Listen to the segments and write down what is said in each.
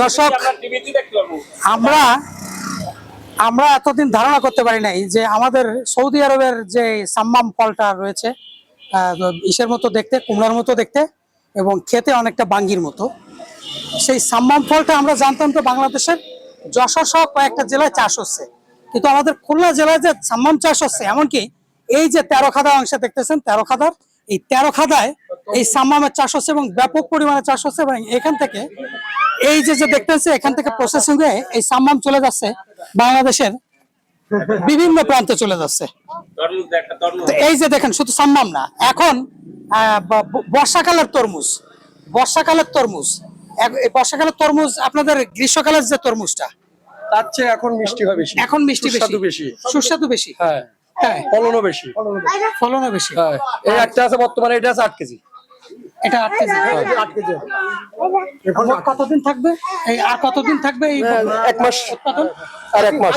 দর্শক আমরা আমরা এতদিন ধারণা করতে পারি নাই যে আমাদের সৌদি আরবের যে সাম্মাম ফলটা রয়েছে ইসের মতো দেখতে কুমড়ার মতো দেখতে এবং খেতে অনেকটা বাঙ্গির মতো। সেই সাম্মাম ফলটা আমরা জানতাম তো বাংলাদেশের যশোর সহ কয়েকটা জেলায় চাষ হচ্ছে। কিন্তু আমাদের খুলনা জেলায় যে সাম্মাম চাষ হচ্ছে এমনকি এই যে তেরো খাদা অংশে দেখতেছেন তেরো খাদার এই তেরো খাদায় এই সাম্মামের চাষ হচ্ছে এবং ব্যাপক পরিমাণে চাষ হচ্ছে এবং এখান থেকে এই যে যে দেখতেছে এখান থেকে প্রসেসিং হয়ে এই সাম্মাম চলে যাচ্ছে বাংলাদেশের বিভিন্ন প্রান্তে চলে যাচ্ছে। এই যে দেখেন শুধু সাম্মাম না এখন বর্ষাকালের তরমুজ বর্ষাকালের তরমুজ বর্ষাকালের তরমুজ আপনাদের গ্রীষ্মকালের যে তরমুজটা তার চেয়ে এখন মিষ্টি হয় বেশি। এখন মিষ্টি বেশি। বেশি। সুস্বাদু বেশি। হ্যাঁ। হ্যাঁ। ফলনও বেশি। ফলনও বেশি। হ্যাঁ। এই একটা আছে বর্তমানে এটা আছে আট কেজি। এটা আট কেজি। আট কেজি। কতদিন থাকবে? এই আর কতদিন থাকবে এই এক মাস আর এক মাস।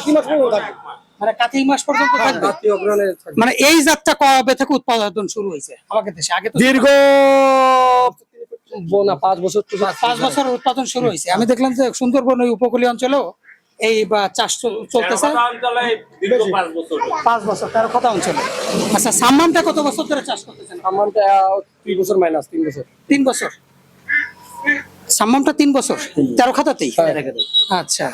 মানে কাতি মাস পর্যন্ত থাকবে? অগ্রহণে থাকবে। মানে এই যাত্রা কবে থেকে উৎপাদন শুরু হয়েছে? আমাদের দেশে আগে দীর্ঘ ব- না পাঁচ বছর পাঁচ বছর উৎপাদন শুরু হয়েছে। আমি দেখলাম যে সুন্দরবন ওই উপকূলীয় অঞ্চলেও এই বা চাষ চল- চলতেছে। পাঁচ বছর। তেরো কথা অঞ্চলে। আচ্ছা সাম্মানটা কত বছর ধরে চাষ করতেছেন? আমারটা তিন বছর মাইনাস তিন বছর। তিন বছর? সাম্মামটা তিন বছর? তেরো খাতাতেই? হ্যাঁ। আচ্ছা।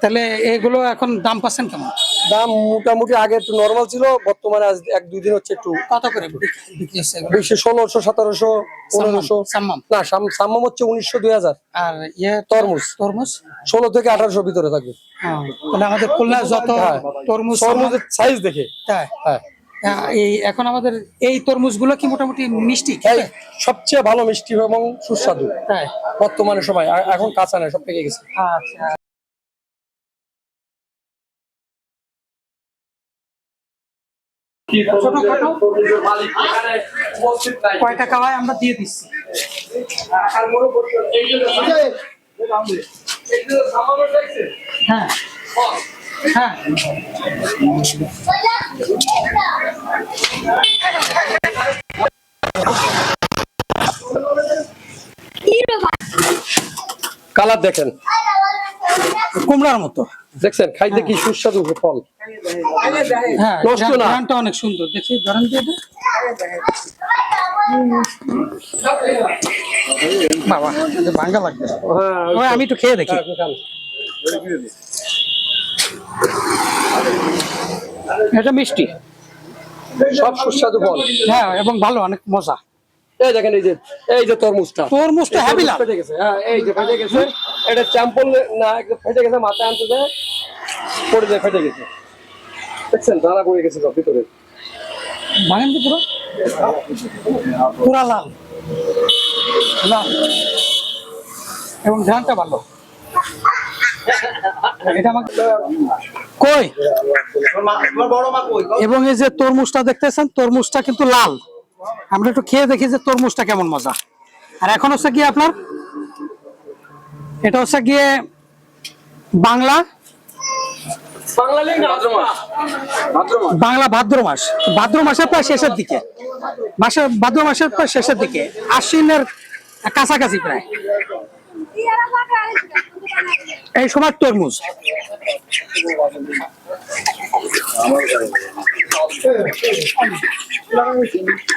তাহলে এগুলো এখন দাম পাচ্ছেন কেমন? দাম মোটামুটি আগে একটু নর্মাল ছিল বর্তমানে আজ এক দুই দিন হচ্ছে একটু কত করে বিক্রি- হচ্ছে? ষোলোশো সতেরোশো পনেরোশো। সাম্মাম। না সাম- সাম্মাম হচ্ছে উনিশশো দুই হাজার। আর ইয়ে তরমুজ। তরমুজ? ষোলো থেকে আঠারোশো ভিতরে থাকবে। হ্যাঁ, তাহলে আমাদের খুলনা যত হ্যাঁ। তরমুজ তরমুজের সাইজ দেখে। হ্যাঁ। আহ, এই এখন আমাদের এই তরমুজগুলো কি মোটামুটি মিষ্টি? সবচেয়ে ভালো মিষ্টি এবং সুস্বাদু তাই? বর্তমানে সময়। এখন কাঁচা নেই সব পেকে গেছে। আচ্ছা। ছোটখাটো। কয় টাকা হয় আমরা দিয়ে দিচ্ছি। হ্যাঁ। হ্যাঁ। কালার দেখেন। কুমড়ার মতো। দেখছেন? খাইতে কি সুস্বাদু ফল। হ্যাঁ গানটা অনেক সুন্দর। দেখি ধরেন বাবা ভাঙ্গা লাগবে। হ্যাঁ আমি একটু খেয়ে দেখি। খান। এটা মিষ্টি। সব সুস্বাদু ফল হ্যাঁ এবং ভালো অনেক মজা। এই দেখেন এই যে এই যে তরমুজটা। তরমুজটা এই লাভ ফেটে গেছে হ্যাঁ এই যে ফেটে গেছে। এটা চ্যাম্পল না একদম ফেটে গেছে মাথায় আনতে যায় পড়ে যায় ফেটে গেছে। দেখছেন দানা পড়ে গেছে সব ভিতরে। ভাঙেন তো পুরো? পুরা লাল। লাল। এবং ধানটা ভালো। কই? এবং এই যে তরমুজটা দেখতেছেন তরমুজটা কিন্তু লাল। আমরা একটু খেয়ে দেখি যে তরমুজটা কেমন মজা। আর এখন হচ্ছে কি আপনার এটা হচ্ছে গিয়ে বাংলা বাংলা ভাদ্র মাস? ভাদ্র মাসের প্রায় শেষের দিকে। মাসে ভাদ্র মাসের প্রায় শেষের দিকে। আশ্বিনের কাছাকাছি প্রায়। এই সময় তরমুজ।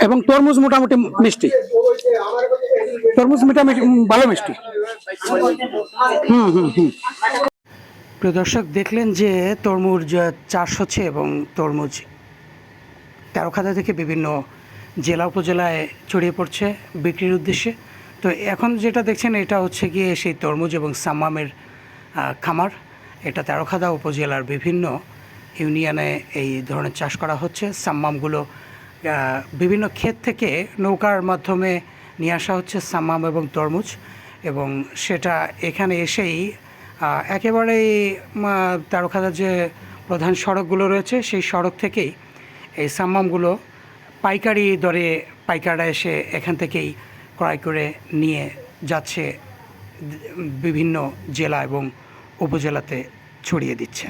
এবং তরমুজ মোটামুটি মিষ্টি। তরমুজ মোটামুটি ভালো মিষ্টি। হুম হুম হুম। প্রিয় দর্শক, দেখলেন যে তরমুজ চাষ হচ্ছে এবং তরমুজ তেরোখাদা থেকে বিভিন্ন জেলা উপজেলায় ছড়িয়ে পড়ছে বিক্রির উদ্দেশ্যে। তো এখন যেটা দেখছেন, এটা হচ্ছে গিয়ে সেই তরমুজ এবং সাম্মামের খামার। এটা তেরোখাদা উপজেলার বিভিন্ন ইউনিয়নে এই ধরনের চাষ করা হচ্ছে। সাম্মামগুলো বিভিন্ন ক্ষেত থেকে নৌকার মাধ্যমে নিয়ে আসা হচ্ছে সাম্মাম এবং তরমুজ এবং সেটা এখানে এসেই একেবারেই তেরোখাদার যে প্রধান সড়কগুলো রয়েছে, সেই সড়ক থেকেই এই সাম্মামগুলো পাইকারি দরে পাইকাররা এসে এখান থেকেই ক্রয় করে নিয়ে যাচ্ছে বিভিন্ন জেলা এবং উপজেলাতে ছড়িয়ে দিচ্ছে।